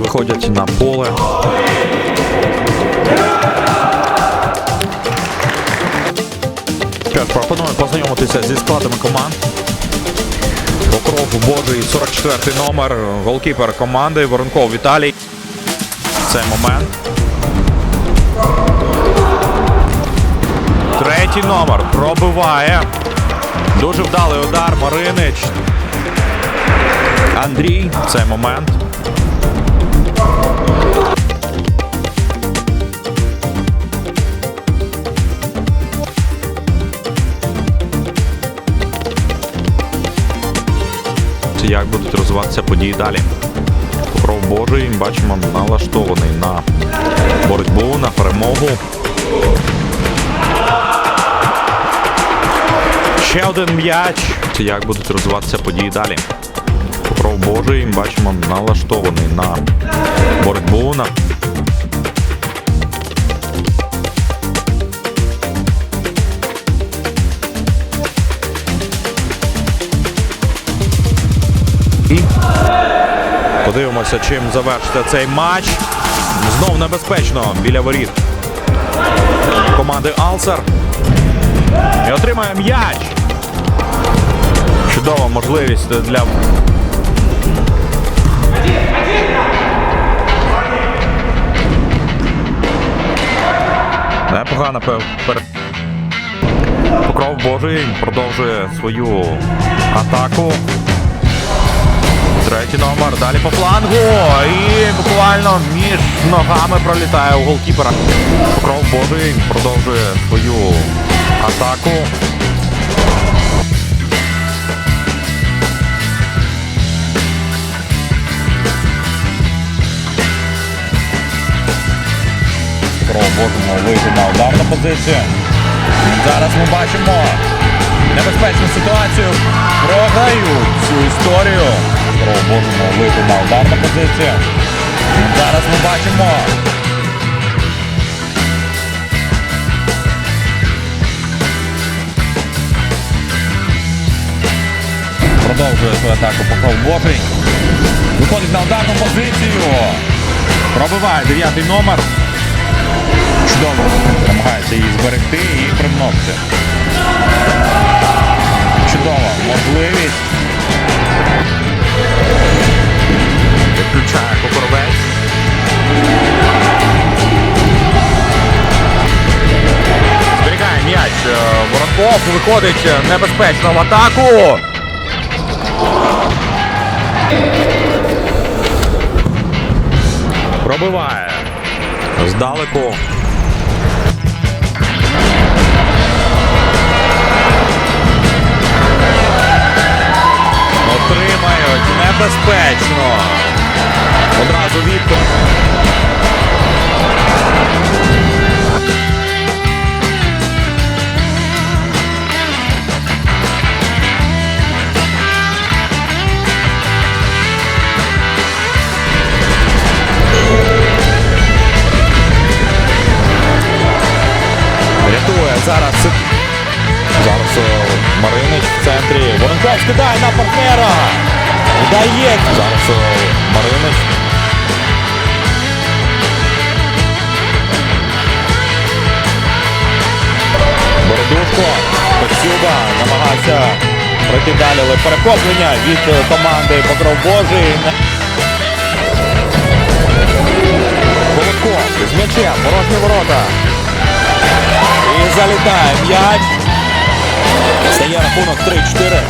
виходять на поле. Пропоную познайомитися зі складами команд. Покров Божий, 44 номер, голкіпер команди, Воронков Віталій. Цей момент. Третій номер пробиває. Дуже вдалий удар. Маринич. Андрій. Цей момент. Розвиватися події далі? Покров Божий, бачимо, налаштований на боротьбу, на перемогу. Ще один м'яч. Як будуть розвиватися події далі? Покров Божий, бачимо, налаштований на боротьбу, на Подивимося, чим завершиться цей матч. Знов небезпечно біля воріт команди Алсер. І отримає м'яч. Чудова можливість для. Непогано пер... пер- Покров Божий продовжує свою атаку. Третій номер. Далі по флангу. І буквально між ногами пролітає у голкіпера. Покров Божий продовжує свою атаку. Можемо вийти на ударну позицію. Зараз ми бачимо небезпечну ситуацію. Програють цю історію. Можемо вийти на ударну позицію. Зараз ми бачимо. Продовжує свою атаку Покров Божий. Виходить на ударну позицію. Пробиває дев'ятий номер. Чудово. Намагається її виходить небезпечно в атаку. Пробиває. Здалеку. Отримають небезпечно. Одразу відповідь. Зараз. Зараз е, Маринич в центрі. Воронков скидає на партнера. Вдає. Зараз е, Маринич. Бородушко. Коцюба намагався пройти далі, але перехоплення від е, команди Покров Божий. Колодков з м'ячем, порожні ворота. Залітає м'яч. Стає рахунок 3-4.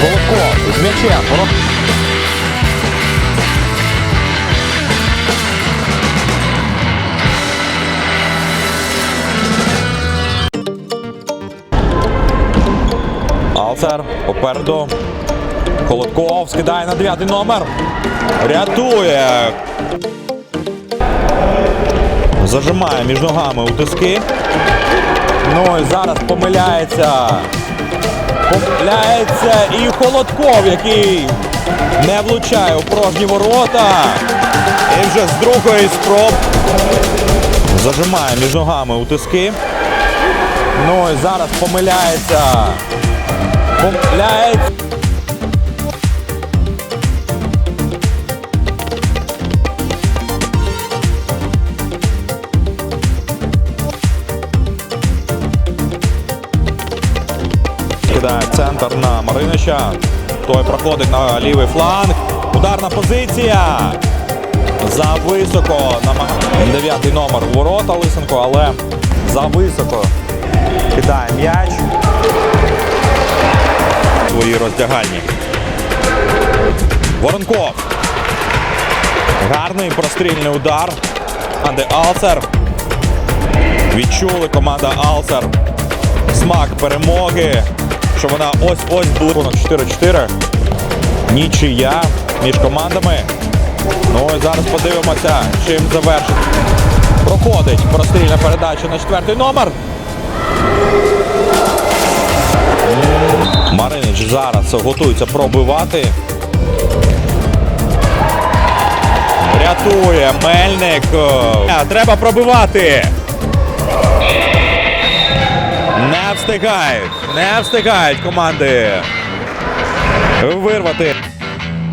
Колодков з м'ячем. Алцер попереду. Холодков скидає на дев'ятий номер. Рятує. Зажимає між ногами у тиски. Ну і зараз помиляється. Помиляється і Холодков, який не влучає у порожні ворота. І вже з другої спроб зажимає між ногами у тиски. Ну і зараз помиляється. Помиляється. Центр на Маринича. Той проходить на лівий фланг. Ударна позиція. За високо дев'ятий номер ворота Лисенко, але за високо кидає м'яч. Свої роздягальні. Воронков. Гарний прострільний удар. Команди Алцер. Відчули команда Алцер. Смак перемоги. Що вона ось-ось була понад 4-4. Нічия між командами. Ну і зараз подивимося, чим завершить. Проходить прострільна передача на четвертий номер. Маринич зараз готується пробивати. Рятує Мельник. Е, Треба пробивати. Не встигають. Не встигають команди вирвати.